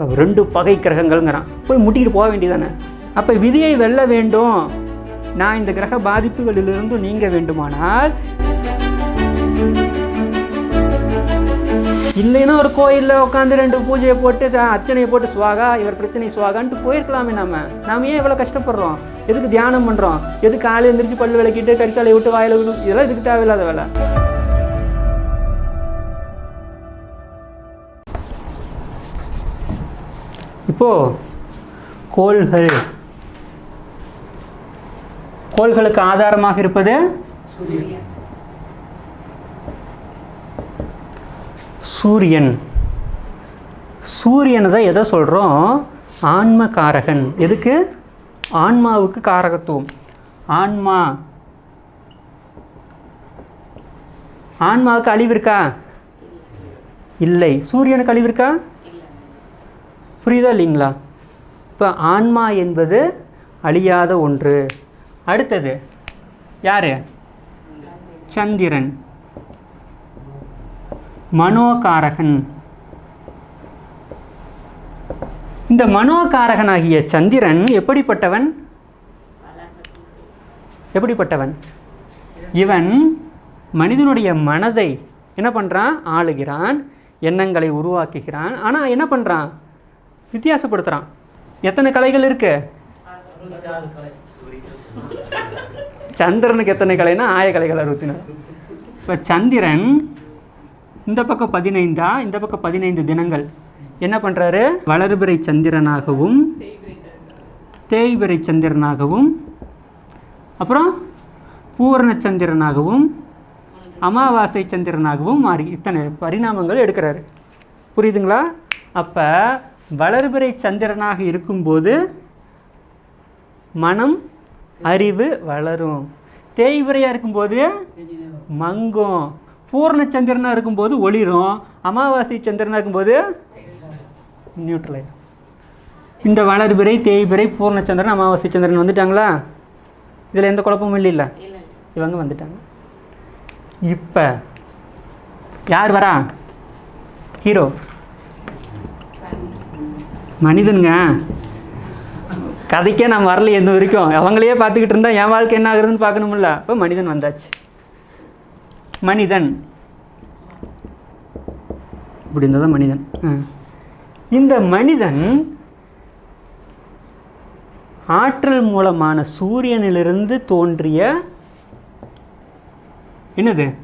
இப்போ ரெண்டு பகை கிரகங்கள்ங்கிறான். போய் முட்டிக்கிட்டு போக வேண்டியதானே அப்போ விதியை வெல்ல வேண்டும். நான் இந்த கிரக பாதிப்புகளிலிருந்து நீங்க வேண்டுமானால் இல்லைன்னா ஒரு கோயிலில் உட்காந்து ரெண்டு பூஜையை போட்டு ச- அர்ச்சனையை போட்டு சுவாகா இவர் பிரச்சனை சுவாகான்ட்டு போயிருக்கலாமே நாம. நாம ஏன் இவ்வளோ கஷ்டப்படுறோம்? எதுக்கு தியானம் பண்ணுறோம் எதுக்கு காலையில் எழுந்திரிச்சு பல் விளக்கிட்டு கரிசாலையை விட்டு வாயில விடும் இதெல்லாம் இதுக்கு தேவையில்லாத வேலை. இப்போது கோள்கள். கோள்களுக்கு ஆதாரமாக இருப்பது? சூரியன். சூரியனை தான் எதை சொல்கிறோம் ஆன்ம காரகன் எதுக்கு? ஆன்மாவுக்கு காரகத்துவம். ஆன்மா. ஆன்மாவுக்கு அழிவு இருக்கா? இல்லை. சூரியனுக்கு அழிவு இருக்கா? புரியுதா இல்லைங்களா இப்போ ஆன்மா என்பது அழியாத ஒன்று. அடுத்தது யார்? சந்திரன். மனோகாரகன். இந்த மனோகாரகனாகிய சந்திரன் எப்படிப்பட்டவன்? எப்படிப்பட்டவன்? இவன் மனிதனுடைய மனதை என்ன பண்ணுறான் ஆளுகிறான் எண்ணங்களை உருவாக்குகிறான். ஆனால் என்ன பண்ணுறான் வித்தியாசப்படுத்துகிறான் எத்தனை கலைகள் இருக்கு? சந்திரனுக்கு எத்தனை கலைனா ஆய கலைகள் அறுபத்தி நாலு இப்போ சந்திரன் இந்த பக்கம் பதினைந்தா இந்த பக்கம் பதினைந்து தினங்கள். என்ன பண்ணுறாரு வளர்பிறை சந்திரனாகவும் தேய்பிறை சந்திரனாகவும் அப்புறம் பூரண சந்திரனாகவும் அமாவாசை சந்திரனாகவும் மாறி இத்தனை பரிணாமங்கள் எடுக்கிறாரு. புரியுதுங்களா? அப்போ வளர்பிறை சந்திரனாக இருக்கும்போது மனம் அறிவு வளரும். தேய்பிறையாக இருக்கும்போது மங்கும். பூர்ண சந்திரனாக இருக்கும்போது ஒளிரும். அமாவாசை சந்திரனாக இருக்கும்போது நியூட்ரல் இந்த வளர்பிறை தேய்பிறை பூர்ண சந்திரன் அமாவாசை சந்திரன் வந்துட்டாங்களா? இதில் எந்த குழப்பமும் இல்லைல்ல இவங்க வந்துட்டாங்க. இப்போ யார் வரா? ஹீரோ. மனிதனுங்க. கதைக்கே நான் வரல எந்த வரைக்கும். அவங்களையே பார்த்துக்கிட்டு இருந்தால் என் வாழ்க்கை என்ன ஆகுதுன்னு பார்க்கணுமில்ல. இப்போ மனிதன் வந்தாச்சு. மனிதன். இப்படி இருந்தால் தான் மனிதன். ஆ. இந்த மனிதன் ஆற்றல் மூலமான சூரியனிலிருந்து தோன்றிய என்னது?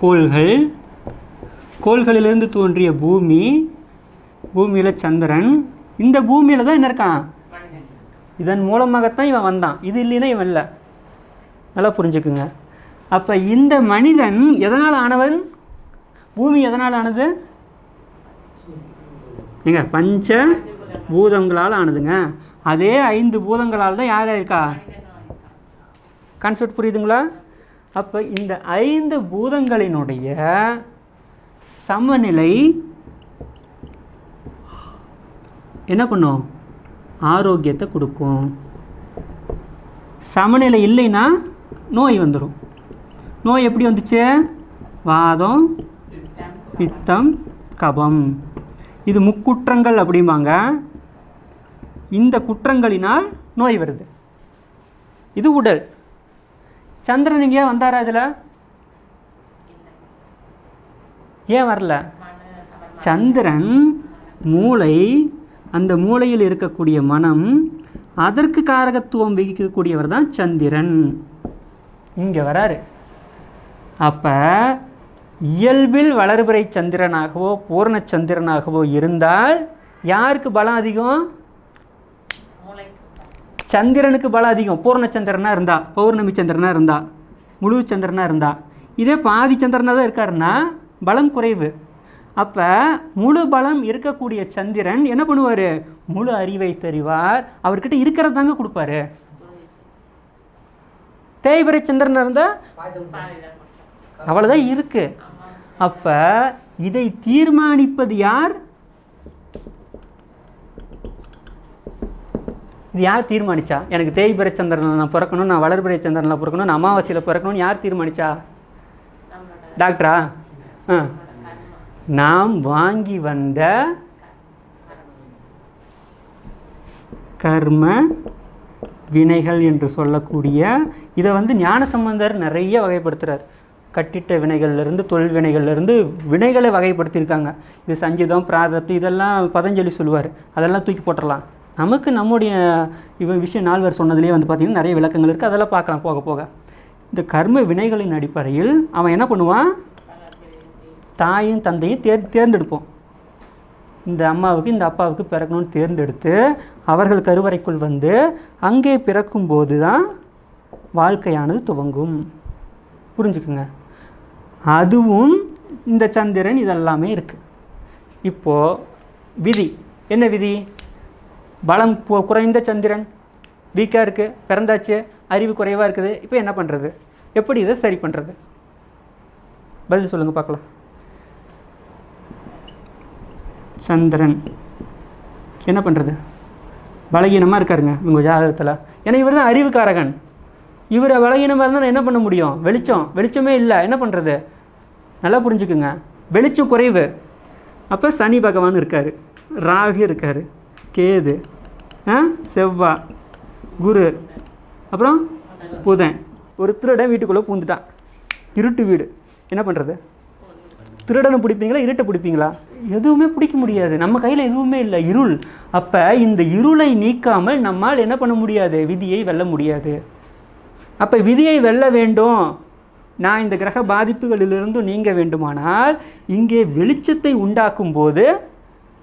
கோள்கள். கோள்களிலிருந்து தோன்றிய பூமி பூமியில் சந்திரன் இந்த பூமியில் தான் என்ன இருக்கான்? இதன் மூலமாகத்தான் இவன் வந்தான். இது இல்லைன்னா இவன் இல்லை. நல்லா புரிஞ்சுக்குங்க. அப்போ இந்த மனிதன் எதனால் ஆனவன்? பூமி எதனால் ஆனது? ஏங்க பஞ்ச பூதங்களால் ஆனதுங்க. அதே ஐந்து பூதங்களால் தான் யார் இருக்கா? கான்செப்ட் புரியுதுங்களா? அப்போ இந்த ஐந்து பூதங்களினுடைய சமநிலை என்ன பண்ணும்? ஆரோக்கியத்தை கொடுக்கும். சமநிலை இல்லைன்னா நோய் வந்துடும் நோய் எப்படி வந்துச்சு? வாதம் பித்தம் கபம். இது முக்குற்றங்கள் அப்படிம்பாங்க. இந்த குற்றங்களினால் நோய் வருது. இது உடல். சந்திரன் இங்கே வந்தாரா இதில்? ஏன் வரல? சந்திரன் மூளை அந்த மூளையில் இருக்கக்கூடிய மனம் அதற்கு காரகத்துவம் வகிக்கக்கூடியவர் தான் சந்திரன். இங்கே வராரு. அப்போ இயல்பில் வளர்பிறை சந்திரனாகவோ பூர்ண சந்திரனாகவோ இருந்தால் யாருக்கு பலம் அதிகம்? சந்திரனுக்கு பலம் அதிகம். பூர்ண சந்திரனாக இருந்தா பௌர்ணமி சந்திரனாக இருந்தா முழு சந்திரனாக இருந்தா. இதே பாதி சந்திரனாக தான் இருக்காருன்னா பலம் குறைவு. அப்போ முழு பலம் இருக்கக்கூடிய சந்திரன் என்ன பண்ணுவார்? முழு அறிவை தெரிவார். அவர்கிட்ட இருக்கிறது தாங்க கொடுப்பாரு. தேய்பிறை சந்திரன் இருந்தால் அவ்வளோதான் இருக்கு. அப்போ இதை தீர்மானிப்பது யார்? இது யார் தீர்மானிச்சா? எனக்கு தேய்பிறை சந்திரனில் நான் பிறக்கணும் நான் வளர்பிறை சந்திரனில் பிறக்கணும் நான் அமாவாசையில் பிறக்கணும்னு யார் தீர்மானிச்சா? டாக்டரா? ஆ. நாம் வாங்கி வந்த கர்ம வினைகள் என்று சொல்லக்கூடிய இதை வந்து ஞானசம்பந்தர் நிறைய வகைப்படுத்துகிறார் கட்டிட்ட வினைகள்லேருந்து தொழில் வினைகள்லேருந்து வினைகளை வகைப்படுத்தியிருக்காங்க. இது சஞ்சிதம் பிராதப்தி இதெல்லாம் பதஞ்சலி சொல்லுவார். அதெல்லாம் தூக்கி போட்டுடலாம் நமக்கு நம்முடைய இவன் விஷயம் நால்வர் சொன்னதுலேயே வந்து பார்த்திங்கன்னா நிறைய விளக்கங்கள் இருக்குது அதெல்லாம் பார்க்கலாம் போக போக. இந்த கர்ம வினைகளின் அடிப்படையில் அவன் என்ன பண்ணுவான்? தாயும் தந்தையும் தேர் தேர்ந்தெடுப்போம். இந்த அம்மாவுக்கு இந்த அப்பாவுக்கு பிறக்கணும்னு தேர்ந்தெடுத்து அவர்கள் கருவறைக்குள் வந்து அங்கே பிறக்கும்போது தான் வாழ்க்கையானது துவங்கும். புரிஞ்சுக்குங்க? அதுவும் இந்த சந்திரன் இதெல்லாமே இருக்குது இப்போது விதி. என்ன விதி? பலம் குறைந்த சந்திரன். வீக்காக இருக்குது பிறந்தாச்சு அறிவு குறைவாக இருக்குது. இப்போ என்ன பண்ணுறது எப்படி இதை சரி பண்ணுறது பதில் சொல்லுங்கள் பார்க்கலாம். சந்திரன். என்ன பண்ணுறது பலகீனமாக இருக்காருங்க இவங்க ஜாதகத்தில். ஏன்னா இவர் தான் அறிவுக்காரகன். இவரை பலகீனமாக இருந்தால் என்ன பண்ண முடியும்? வெளிச்சம். வெளிச்சமே இல்லை. என்ன பண்ணுறது நல்லா புரிஞ்சுக்குங்க. வெளிச்சம் குறைவு. அப்போ சனி பகவான் இருக்கார். ராகு இருக்கார். கேது. ஆ? குரு. அப்புறம் புதன். ஒரு திருடன் வீட்டுக்குள்ளே பூந்துட்டான். இருட்டு வீடு. என்ன பண்ணுறது திருடனை பிடிப்பீங்களா? இருட்டை பிடிப்பீங்களா? எதுவுமே பிடிக்க முடியாது. நம்ம கையில் எதுவுமே இல்லை. இருள். அப்போ இந்த இருளை நீக்காமல் நம்மால் என்ன பண்ண முடியாது? விதியை வெல்ல முடியாது. அப்போ விதியை வெல்ல வேண்டும். நான் இந்த கிரக பாதிப்புகளிலிருந்து நீங்க வேண்டுமானால் இங்கே வெளிச்சத்தை உண்டாக்கும் போது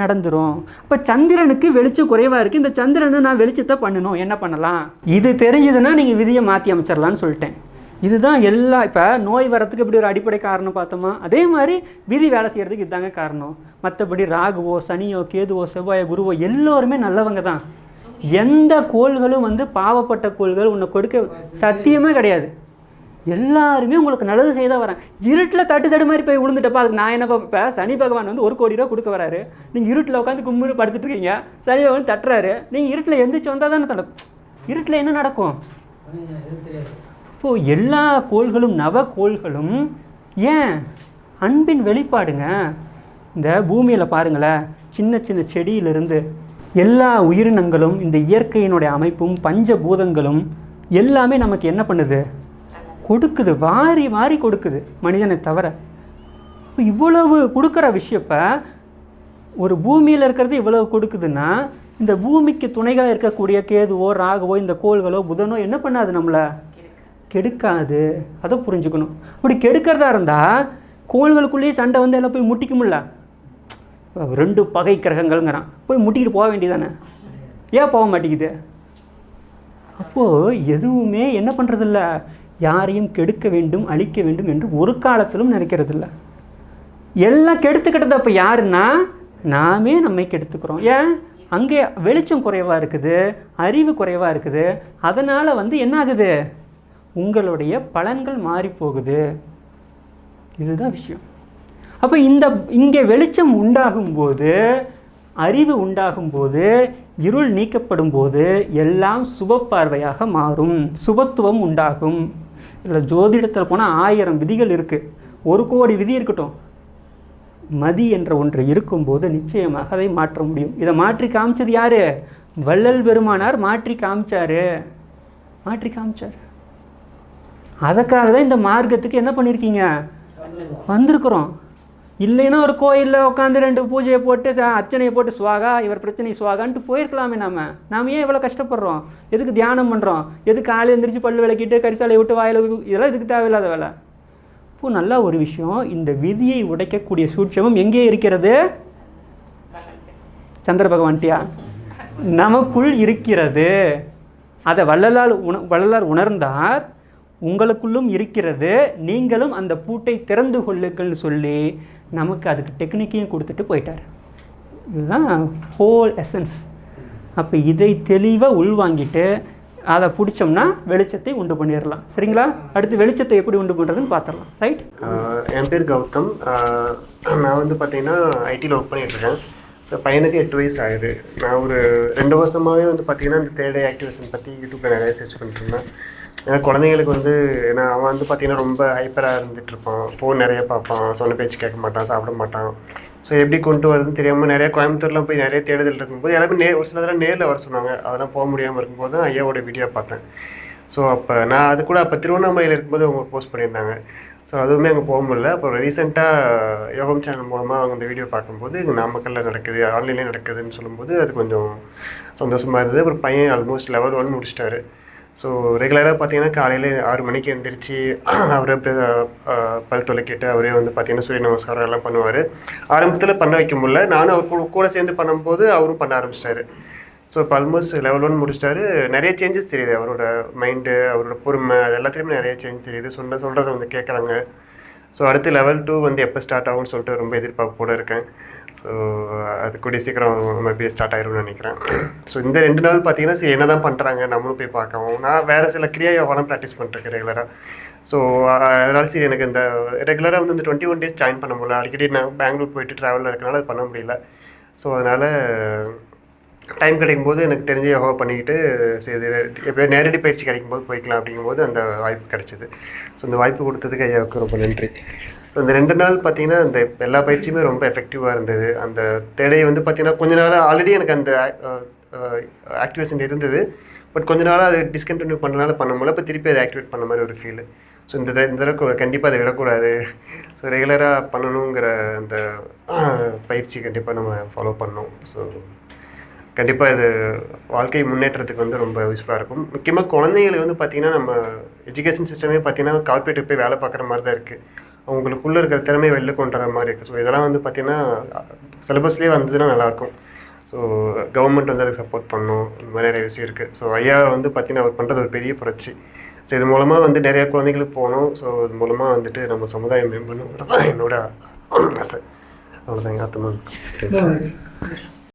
நடந்துரும். அப்போ சந்திரனுக்கு வெளிச்சம் குறைவாக இருக்குது இந்த சந்திரனை நான் வெளிச்சத்தை பண்ணணும். என்ன பண்ணலாம்? இது தெரிஞ்சதுன்னா நீங்கள் விதியை மாற்றி அமைச்சிடலான்னு சொல்லிட்டேன். இதுதான் எல்லா இப்போ நோய் வரத்துக்கு இப்படி ஒரு அடிப்படை காரணம் பார்த்தோமா? அதே மாதிரி விதி வேலை செய்கிறதுக்கு இதுதாங்க காரணம். மற்றபடி ராகுவோ சனியோ கேதுவோ செவ்வாயோ குருவோ எல்லோருமே நல்லவங்க தான். எந்த கோள்களும் வந்து பாவப்பட்ட கோள்கள் உன்னை கொடுக்க சத்தியமே கிடையாது. எல்லாருமே உங்களுக்கு நல்லது செய்தால் வரேன் இருட்டில் தட்டு தடு மாதிரி போய் விழுந்துட்டப்பா அதுக்கு நான் என்ன இப்போ சனி பகவான் வந்து ஒரு கோடி ரூபா கொடுக்க வராரு. நீங்கள் இருட்டில் உட்காந்து கும்பிட்டு படுத்துட்டு இருக்கீங்க. சனி பகவான் தட்டுறாரு. நீங்கள் இருட்டில் எந்திரிச்சு வந்தால் தானே தடும் இருட்டில் என்ன நடக்கும்? இப்போது எல்லா கோள்களும் நவ கோள்களும் ஏன் அன்பின் வெளிப்பாடுங்க? இந்த பூமியில் பாருங்களேன் சின்ன சின்ன செடியிலிருந்து எல்லா உயிரினங்களும் இந்த இயற்கையினுடைய அமைப்பும் பஞ்சபூதங்களும் எல்லாமே நமக்கு என்ன பண்ணுது? கொடுக்குது வாரி வாரி கொடுக்குது மனிதனை தவிர. இப்போ இவ்வளவு கொடுக்குற விஷயப்ப ஒரு பூமியில் இருக்கிறது இவ்வளவு கொடுக்குதுன்னா இந்த பூமிக்கு துணைகளாக இருக்கக்கூடிய கேதுவோ ராகவோ இந்த கோள்களோ புதனோ என்ன பண்ணாது நம்மளை? கெடுக்காது அதை புரிஞ்சுக்கணும். அப்படி கெடுக்கிறதா இருந்தால் கோள்களுக்குள்ளேயே சண்டை வந்து எல்லாம் போய் முட்டிக்கும்ல. ரெண்டு பகை கிரகங்கள்ங்கிறான். போய் முட்டிக்கிட்டு போக வேண்டியதானே ஏன் போக மாட்டேங்குது? அப்போது எதுவுமே என்ன பண்ணுறதில்ல யாரையும் கெடுக்க வேண்டும் அழிக்க வேண்டும் என்று ஒரு காலத்திலும் நினைக்கிறதில்ல. எல்லாம் கெடுத்துக்கிட்டது அப்போ யாருன்னா நாமே நம்மை கெடுத்துக்கிறோம். ஏன்? அங்கே வெளிச்சம் குறைவாக இருக்குது அறிவு குறைவாக இருக்குது. அதனால் வந்து என்ன ஆகுது? உங்களுடைய பலன்கள் மாறி போகுது இதுதான் விஷயம். அப்போ இந்த இங்கே வெளிச்சம் உண்டாகும்போது அறிவு உண்டாகும்போது இருள் நீக்கப்படும் போது எல்லாம் சுப பார்வையாக மாறும். சுபத்துவம் உண்டாகும். இதில் ஜோதிடத்தில் போனால் ஆயிரம் விதிகள் இருக்குது ஒரு கோடி விதி இருக்கட்டும். மதி என்ற ஒன்று இருக்கும்போது நிச்சயமாக அதை மாற்ற முடியும். இதை மாற்றி காமிச்சது யார்? வள்ளல் பெருமானார் மாற்றி காமிச்சார். மாற்றி காமிச்சார். அதுக்காக தான் இந்த மார்க்கத்துக்கு என்ன பண்ணியிருக்கீங்க வந்திருக்கிறோம். இல்லைன்னா ஒரு கோயிலில் உட்காந்து ரெண்டு பூஜையை போட்டு அர்ச்சனையை போட்டு சுவாகா இவர் பிரச்சனை சுவாகான்ட்டு போயிருக்கலாமே நம்ம நாம ஏன் இவ்வளோ கஷ்டப்படுறோம்? எதுக்கு தியானம் பண்ணுறோம் எதுக்கு காலை எந்திரிச்சு பல் விளக்கிட்டு கரிசாலையை விட்டு வாயில் இதெல்லாம் இதுக்கு தேவையில்லாத வேலை? இப்போ நல்ல ஒரு விஷயம் இந்த விதியை உடைக்கக்கூடிய சூட்சமம் எங்கே இருக்கிறது? சந்திர பகவான்ட்டியா? நமக்குள் இருக்கிறது. அதை வள்ளலால் உண வள்ளலார் உணர்ந்தார் உங்களுக்குள்ளும் இருக்கிறது. நீங்களும் அந்த பூட்டை திறந்து கொள்ளுங்கள்னு சொல்லி நமக்கு அதுக்கு டெக்னிக்கையும் கொடுத்துட்டு போயிட்டார். இதுதான் ஹோல் எசன்ஸ் அப்போ இதை தெளிவாக உள்வாங்கிட்டு அதை பிடிச்சோம்னா வெளிச்சத்தை உண்டு பண்ணிடலாம். சரிங்களா? அடுத்து வெளிச்சத்தை எப்படி உண்டு பண்ணுறதுன்னு பார்த்துடலாம். ரைட் என் பேர் கௌதம். நான் வந்து பார்த்தீங்கன்னா ஐடியில் ஒர்க் பண்ணிகிட்ருக்கேன் ஸோ பையனுக்கு எட்டு வயசு ஆகுது. நான் ஒரு ரெண்டு வருஷமாகவே வந்து பார்த்தீங்கன்னா இந்த தேர்ட் ஆக்டிவேஷன் பற்றி யூடியூப்பில் நிறைய சர்ச் பண்ணிட்டு இருந்தேன். ஏன்னா குழந்தைங்களுக்கு வந்து ஏன்னா அவன் வந்து பார்த்தீங்கன்னா ரொம்ப ஹைப்பராக இருந்துட்டு இருப்பான் ஃபோன் நிறைய பார்ப்பான். சொன்ன பேச்சு கேட்க மாட்டான் சாப்பிட மாட்டான். ஸோ எப்படி கொண்டு வரதுன்னு தெரியாமல் நிறைய கோயம்புத்தூர்லாம் போய் நிறைய தேடுதல் இருக்கும்போது எல்லாமே நே ஒரு சில தடவை நேரில் வர சொன்னாங்க. அதெல்லாம் போக முடியாமல் இருக்கும்போது தான் ஐயாவோட வீடியோ பார்த்தேன். ஸோ அப்போ நான் அது கூட அப்போ திருவண்ணாமலையில் இருக்கும்போது அவங்க போஸ்ட் பண்ணியிருந்தாங்க. ஸோ அதுவுமே அங்கே போக முடியல. அப்புறம் ரீசெண்டாக யோகம் சேனல் மூலமாக அவங்க இந்த வீடியோ பார்க்கும்போது இங்கே நாமக்கல்லில் நடக்குது ஆன்லைன்லேயே நடக்குதுன்னு சொல்லும்போது அது கொஞ்சம் சந்தோஷமாக இருந்தது. அப்புறம் பையன் ஆல்மோஸ்ட் லெவல் ஒன் முடிச்சிட்டாரு. ஸோ ரெகுலராக பார்த்தீங்கன்னா காலையில் ஆறு மணிக்கு எழுந்திரிச்சு அவரே பல் துளைக்கிட்டு அவரே வந்து பார்த்தீங்கன்னா சூரிய நமஸ்காரம் எல்லாம் பண்ணுவார். ஆரம்பத்தில் பண்ண வைக்க முடியல. நானும் அவர் கூட- கூட சேர்ந்து பண்ணும்போது அவரும் பண்ண ஆரம்பிச்சிட்டாரு. ஸோ இப்போ ஆல்மோஸ்ட் லெவல் ஒன் முடிச்சிட்டாரு. நிறைய சேஞ்சஸ் தெரியுது. அவரோட மைண்டு அவரோட பொறுமை அது எல்லாத்துலேயுமே நிறைய சேஞ்ச் தெரியுது. சொன்ன சொல்கிறத வந்து கேட்குறாங்க ஸோ அடுத்து லெவல் டூ வந்து எப்போ ஸ்டார்ட் ஆகும்னு சொல்லிட்டு ரொம்ப எதிர்பார்ப்போட இருக்கேன். ஸோ அது கூடிய சீக்கிரம் மறுபடியும் ஸ்டார்ட் ஆயிரும்னு நினைக்கிறேன். ஸோ இந்த ரெண்டு நாள் பார்த்தீங்கன்னா சரி என்ன தான் பண்ணுறாங்க நம்மளும் போய் பார்க்கவும் நான் வேறு சில கிரியா யோகாலாம் ப்ராக்டிஸ் பண்ணிருக்கேன் ரெகுலராக ஸோ அதனால சரி எனக்கு இந்த ரெகுலராக வந்து இந்த டுவெண்ட்டி ஒன் டேஸ் ஜாயின் பண்ண முடியல. அடிக்கடி நான் பெங்களூர் போயிட்டு ட்ராவலில் இருக்கனால அது பண்ண முடியல. ஸோ அதனால் டைம் கிடைக்கும் போது எனக்கு தெரிஞ்ச யோகா பண்ணிக்கிட்டு சரி இது நேரடி பயிற்சி கிடைக்கும் போது போய்க்கலாம் அப்படிங்கும்போது அந்த வாய்ப்பு கிடைச்சிது. ஸோ இந்த வாய்ப்பு கொடுத்ததுக்கு ஐயாவுக்கு ரொம்ப நன்றி. ஸோ இந்த ரெண்டு நாள் பார்த்தீங்கன்னா அந்த எல்லா பயிற்சியுமே ரொம்ப எஃபெக்டிவாக இருந்தது. அந்த தேடையை வந்து பார்த்தீங்கன்னா கொஞ்ச நாளாக ஆல்ரெடி எனக்கு அந்த ஆக்டிவேஷன் இருந்தது. பட் கொஞ்ச நாளாக அது டிஸ்கண்டினியூ பண்ணனால பண்ண முடியல. இப்போ திருப்பி அதை ஆக்டிவேட் பண்ண மாதிரி ஒரு ஃபீல் ஸோ இந்த இந்த தடவை கண்டிப்பாக அதை விடக்கூடாது. ஸோ ரெகுலராக பண்ணணுங்கிற அந்த பயிற்சி கண்டிப்பாக நம்ம ஃபாலோ பண்ணோம் ஸோ கண்டிப்பாக இது வாழ்க்கை முன்னேற்றத்துக்கு வந்து ரொம்ப யூஸ்ஃபுல்லாக இருக்கும். முக்கியமாக குழந்தைங்களுக்கு வந்து பார்த்திங்கன்னா நம்ம எஜுகேஷன் சிஸ்டமே பார்த்திங்கன்னா கார்பரேட்டுக்கு போய் வேலை பார்க்குற மாதிரி தான் இருக்குது அவங்களுக்குள்ளே இருக்கிற திறமை வெளில கொண்டு வர மாதிரி இருக்குது ஸோ இதெல்லாம் வந்து பார்த்திங்கன்னா சிலபஸ்லேயே வந்ததுன்னா நல்லாயிருக்கும் ஸோ கவர்மெண்ட் வந்து அதுக்கு சப்போர்ட் பண்ணும். இந்த மாதிரி நிறைய விஷயம் இருக்குது ஸோ ஐயா வந்து பார்த்திங்கன்னா அவர் பண்ணுறது ஒரு பெரிய புரட்சி. ஸோ இது மூலமாக வந்து நிறையா குழந்தைகளுக்கு போகணும். ஸோ இது மூலமாக வந்துட்டு நம்ம சமுதாயம் மேம்படணுங்கிறது தான் என்னோட ஆசை. அவ்வளோதாங்க ஆத்தமா